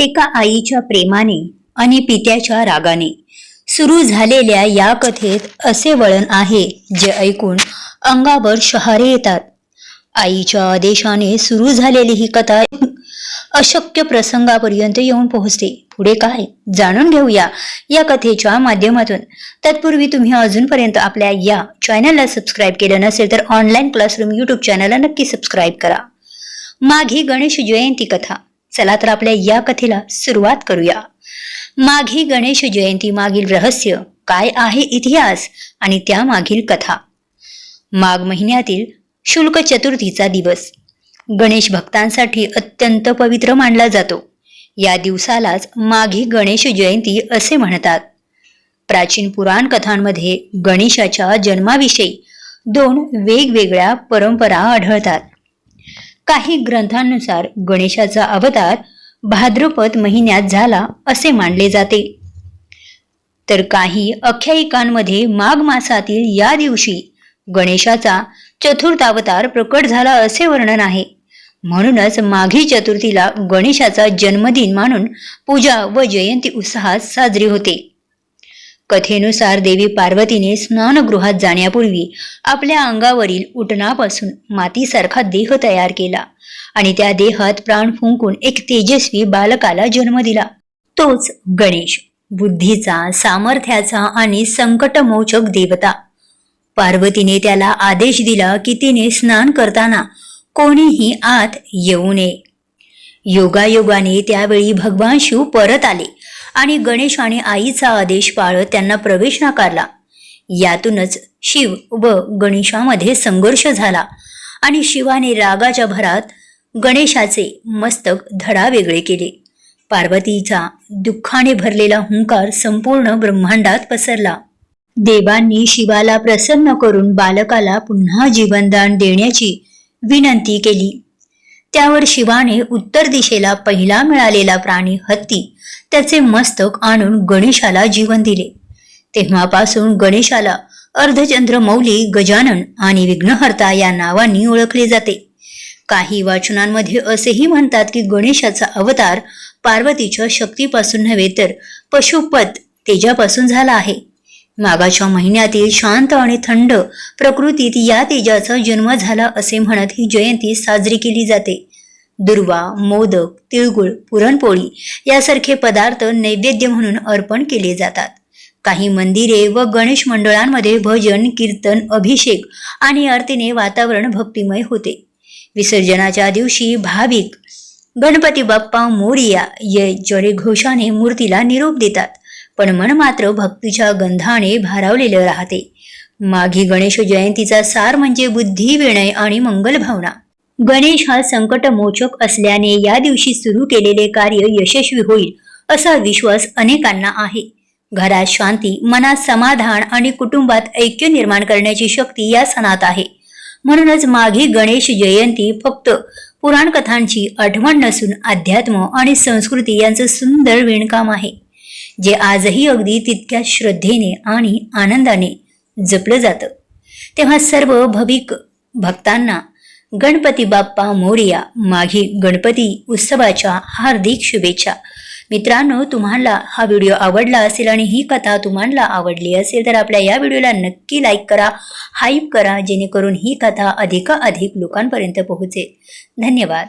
एका आईच्या प्रेमाने आणि पित्याच्या रागाने. सुरू झालेल्या या कथेत असे वळण आहे जे ऐकून अंगावर शहारे येतात. आईच्या आदेशाने सुरू झालेली ही कथा अशक्य प्रसंगापर्यंत येऊन पोहोचते. पुढे काय? जाणून घेऊया या कथेच्या माध्यमातून. तत्पूर्वी तुम्ही अजूनपर्यंत आपल्या या चॅनलला सबस्क्राईब केलं नसेल तर ऑनलाईन क्लासरूम युट्यूब चॅनलला नक्की सबस्क्राईब करा. माघी गणेश जयंती कथा. चला तर आपल्या या कथेला सुरुवात करूया. माघी गणेश जयंती मागील रहस्य काय आहे इतिहास आणि त्या मागील कथा. माघ महिन्यातील शुल्क चतुर्थीचा दिवस. गणेश भक्तांसाठी अत्यंत पवित्र मानला जातो. या दिवसालाच माघी गणेश जयंती असे म्हणतात. प्राचीन पुराण कथांमध्ये गणेशाच्या जन्माविषयी दोन वेगवेगळ्या परंपरा आढळतात. काही ग्रंथांनुसार गणेशाचा अवतार भाद्रपद महिन्यात झाला असे मानले जाते. तर काही आख्यायिकांमध्ये माघ मासातील या दिवशी गणेशाचा चतुर्थ अवतार प्रकट झाला असे वर्णन आहे. म्हणूनच माघी चतुर्थीला गणेशाचा जन्मदिन मानून पूजा व जयंती उत्साहात साजरी होते. कथेनुसार देवी पार्वतीने स्नानगृहात जाण्यापूर्वी आपल्या अंगावरील उटणापासून मातीसारखा देह तयार केला आणि त्या देहात प्राण फुंकून एक तेजस्वी बालकाला जन्म दिला. तोच गणेश बुद्धीचा सामर्थ्याचा आणि संकटमोचक देवता. पार्वतीने त्याला आदेश दिला की तिने स्नान करताना कोणीही आत येऊ नये. योगायोगाने त्यावेळी भगवान शिव परत आले आणि गणेशाने आईचा आदेश पाळत त्यांना प्रवेश नाकारला. यातूनच शिव व गणेशामध्ये संघर्ष झाला आणि शिवाने रागाच्या भरात गणेशाचे मस्तक धडा वेगळे केले. पार्वतीचा दुःखाने भरलेला हुंकार संपूर्ण ब्रह्मांडात पसरला. देवांनी शिवाला प्रसन्न करून बालकाला पुन्हा जीवनदान देण्याची विनंती केली. त्यावर शिवाने उत्तर दिशेला पहिला मिळालेला प्राणी हत्ती त्याचे मस्तक आणून गणेशाला जीवन दिले. तेव्हापासून गणेशाला अर्धचंद्र मौली गजानन आणि विघ्नहर्ता या नावांनी ओळखले जाते. काही वाचनांमध्ये असेही म्हणतात की गणेशाचा अवतार पार्वतीच्या शक्तीपासून नव्हे तर पशुपत तेजापासून झाला आहे. मागाच्या महिन्यातील शांत आणि थंड प्रकृतीत या तेजाचा जन्म झाला असे म्हणत ही जयंती साजरी केली जाते. दुर्वा मोदक तिळगुळ पुरणपोळी यासारखे पदार्थ नैवेद्य म्हणून अर्पण केले जातात. काही मंदिरे व गणेश मंडळांमध्ये भजन कीर्तन अभिषेक आणि आरतीने वातावरण भक्तिमय होते. विसर्जनाच्या दिवशी भाविक गणपती बाप्पा मोरिया ये घोषाने मूर्तीला निरोप देतात. पण मन मात्र भक्तीच्या गंधाने भारावलेलं राहते. माघी गणेश जयंतीचा सार म्हणजे बुद्धी विनय आणि मंगल भावना. गणेश हा संकट मोचक असल्याने या दिवशी सुरू केलेले कार्य यशस्वी होईल असा विश्वास अनेकांना आहे. घरात शांती मनात समाधान आणि कुटुंबात ऐक्य निर्माण करण्याची शक्ती या सणात आहे. म्हणूनच माघी गणेश जयंती फक्त पुराण कथांची आठवण नसून अध्यात्म आणि संस्कृती यांचं सुंदर विणकाम आहे. जे आजही अगदी तितक्या श्रद्धेने आणि आनंदाने जपलं जातं. तेव्हा सर्व भविक भक्तांना गणपती बाप्पा मोरिया माघी गणपती उत्सवाच्या हार्दिक शुभेच्छा. मित्रांनो तुम्हाला हा व्हिडिओ आवडला असेल आणि ही कथा तुम्हाला आवडली असेल तर आपल्या या व्हिडिओला नक्की लाईक करा हाईप करा जेणेकरून ही कथा अधिकाधिक लोकांपर्यंत पोहोचेल. धन्यवाद.